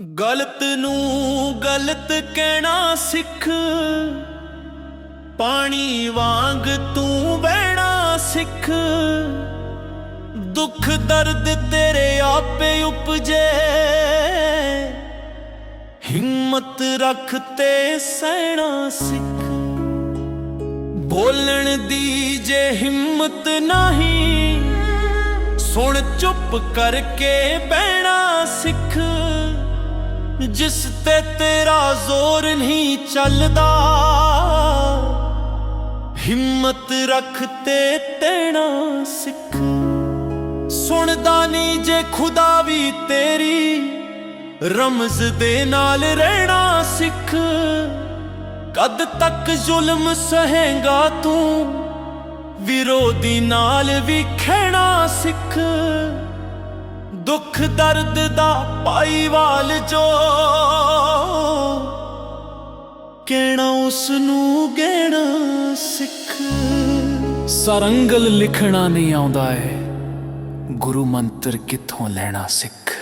ਗਲਤ ਨੂੰ ਗਲਤ ਕਹਿਣਾ ਸਿੱਖ। ਪਾਣੀ ਵਾਂਗ ਤੂੰ ਬਹਿਣਾ ਸਿੱਖ। ਦੁੱਖ ਦਰਦ ਤੇਰੇ ਆਪੇ ਉਪਜੇ। ਹਿੰਮਤ ਰੱਖ ਤੇ ਸਹਿਣਾ ਸਿੱਖ। ਬੋਲਣ ਦੀ ਜੇ ਹਿੰਮਤ ਨਹੀਂ, ਸੁਣ ਚੁੱਪ ਕਰਕੇ ਬਹਿ ਜਿਸ ਤੇ ਤੇਰਾ ਜ਼ੋਰ ਨਹੀਂ ਚੱਲਦਾ। ਹਿੰਮਤ ਰੱਖ ਤੇ ਤੇਣਾ ਸਿੱਖ। ਸੁਣਦਾ ਨਹੀਂ ਜੇ ਖੁਦਾ ਵੀ ਤੇਰੀ। ਰਮਜ਼ ਦੇ ਨਾਲ ਰਹਿਣਾ ਸਿੱਖ। ਕਦ ਤੱਕ ਜ਼ੁਲਮ ਸਹੇਗਾ ਤੂੰ। ਵਿਰੋਧੀ ਨਾਲ ਵੀ ਖਹਿਣਾ ਸਿੱਖ। ਦੁੱਖ ਦਰਦ ਦਾ ਪਾਈਵਾਲ ਜੋ ਕਹਿਣਾ ਉਸ ਨੂੰ ਗਹਿਣਾ ਸਿੱਖ। ਸਰੰਗਲ ਲਿਖਣਾ ਨਹੀਂ ਆਉਂਦਾ ਏ। ਗੁਰੂ ਮੰਤਰ ਕਿੱਥੋਂ ਲੈਣਾ ਸਿੱਖ?